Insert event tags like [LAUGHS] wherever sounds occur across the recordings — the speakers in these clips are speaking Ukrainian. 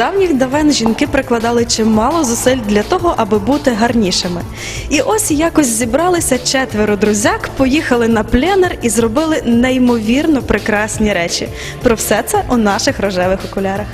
давніх давен жінки прикладали чимало зусиль для того, аби бути гарнішими. І ось якось зібралися четверо друзяк, поїхали на пленер і зробили неймовірно прекрасні речі. Про все це у наших рожевих окулярах.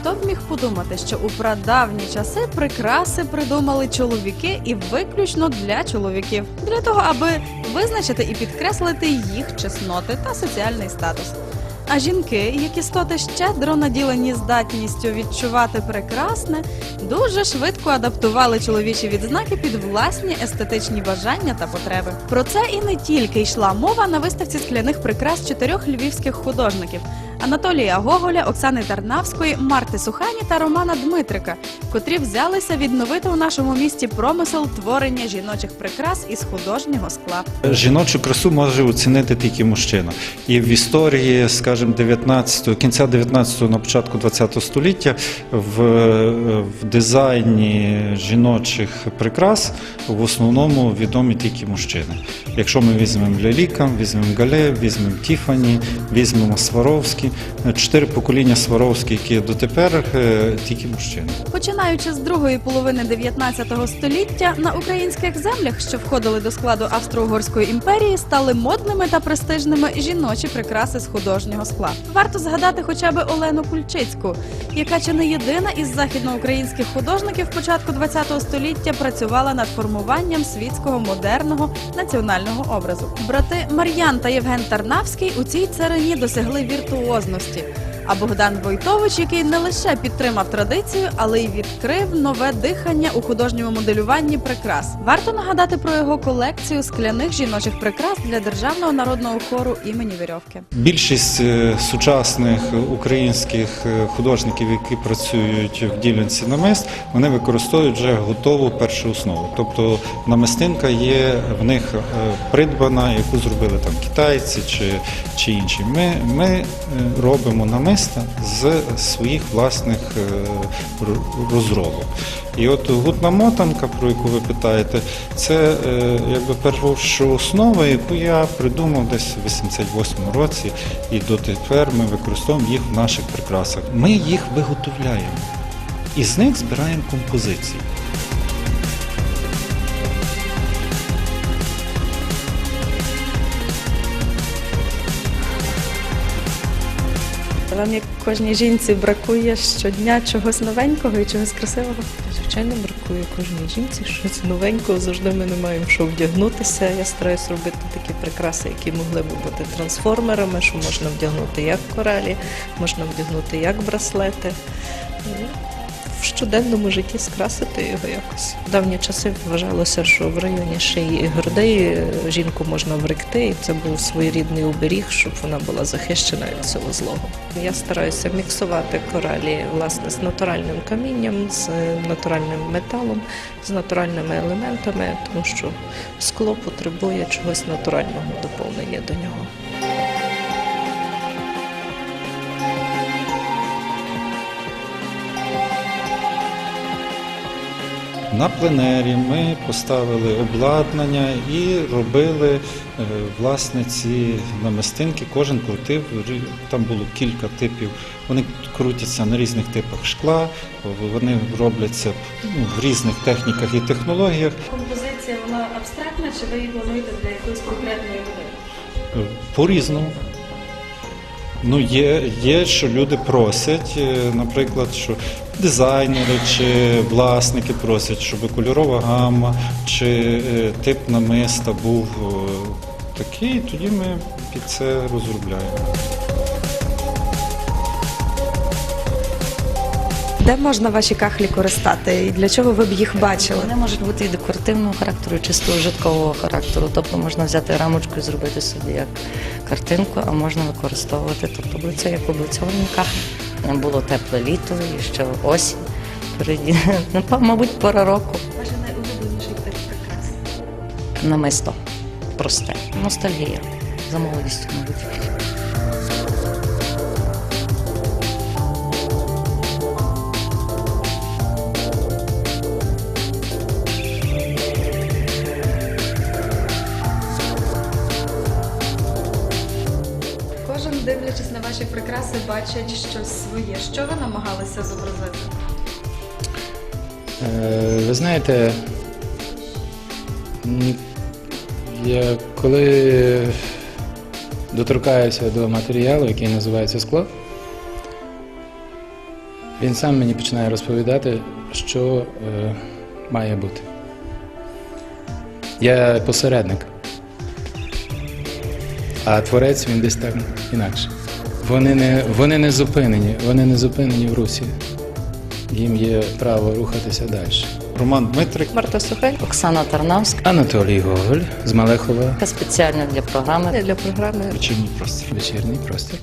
Хто б міг подумати, що у прадавні часи прикраси придумали чоловіки і виключно для чоловіків, для того, аби визначити і підкреслити їх чесноти та соціальний статус. А жінки, як істоти щедро наділені здатністю відчувати прекрасне, дуже швидко адаптували чоловічі відзнаки під власні естетичні бажання та потреби. Про це і не тільки йшла мова на виставці скляних прикрас чотирьох львівських художників. Анатолія Гоголя, Оксани Тарнавської, Марти Сухані та Романа Дмитрика, котрі взялися відновити у нашому місті промисел творення жіночих прикрас із художнього скла. Жіночу красу може оцінити тільки мужчина. І в історії, скажімо, 19, кінця 19-го, на початку 20 століття в, в дизайні жіночих прикрас в основному відомі тільки мужчини. Якщо ми візьмемо Леліка, візьмемо Гале, візьмемо Тіфані, візьмемо Сваровські, чотири покоління Сваровські, які дотепер е, тільки мужчини. Починаючи з другої половини 19 століття, на українських землях, що входили до складу Австро-Угорської імперії, стали модними та престижними жіночі прикраси з художнього скла. Варто згадати хоча б Олену Кульчицьку, яка чи не єдина із західноукраїнських художників початку 20 століття працювала над формуванням світського модерного національного образу. Брати Мар'ян та Євген Тарнавський у цій царині досягли віртуозності. А Богдан Войтович, який не лише підтримав традицію, але й відкрив нове дихання у художньому моделюванні прикрас. Варто нагадати про його колекцію скляних жіночих прикрас для державного народного хору імені Вірьовки. Більшість е, сучасних українських е, художників, які працюють в ділянці намист, вони використовують вже готову першу основу. Тобто намистинка є в них е, придбана, яку зробили там китайці чи, чи інші. Ми, ми е, робимо намиста з своїх власних е, розробок. І от гутна мотанка, про яку ви питаєте, це е, якби перша основа, яку я придумав десь в 88 році, і дотепер ми використовуємо їх в наших прикрасах. Ми їх виготовляємо і з них збираємо композиції. Вам як кожній жінці бракує щодня чогось новенького і чогось красивого. Звичайно, бракує кожній жінці щось новенького. Завжди ми не маємо що вдягнутися. Я стараюсь робити такі прикраси, які могли б бути трансформерами, що можна вдягнути як коралі, можна вдягнути як браслети. В щоденному житті скрасити його якось. В давні часи вважалося, що в районі шиї і грудей е, жінку можна вректи, і це був своєрідний оберіг, щоб вона була захищена від цього злого. Я стараюся міксувати коралі власне з натуральним камінням, з е, натуральним металом, з натуральними елементами, тому що скло потребує чогось натурального доповнення до нього. На пленері ми поставили обладнання і робили е, власне ці намистинки. Кожен крутив там було кілька типів. Вони крутяться на різних типах шкла, вони робляться ну, в різних техніках і технологіях. Композиція вона абстрактна, чи ви її плануєте для якоїсь конкретної людини? Е, По-різному. Ну, є, є, що люди просять, е, наприклад, що дизайнери чи власники просять, щоб кольорова гамма чи е, тип намиста був е, такий, тоді ми під це розробляємо. Де можна ваші кахлі користати і для чого ви б їх бачили? Вони можуть бути і декоративного характеру, і чисто ужиткового характеру. Тобто можна взяти рамочку і зробити собі як картинку, а можна використовувати тобто облиця як облицьовані кахлі. Було тепле літо і ще осінь. [LAUGHS] Ну, мабуть, пора року. Ваш найулюбленіший прикрас. Намисто. Просте. Ностальгія. За молодістю, мабуть. Кожен дивлячись на ваші прикраси, бачать щось своє. Що ви намагалися зобразити? Е, Ви знаєте, я коли доторкаюся до матеріалу, який називається скло, він сам мені починає розповідати, що е, має бути. Я посередник, а творець він десь так інакше. Вони не, вони не зупинені, вони не зупинені в русі. Їм є право рухатися далі. Роман Дмитрик, Марта Сухель Оксана Тарнавська Анатолій Гоголь з Малехова. спеціально для програми для програми вечірній простір. Вечірній простір.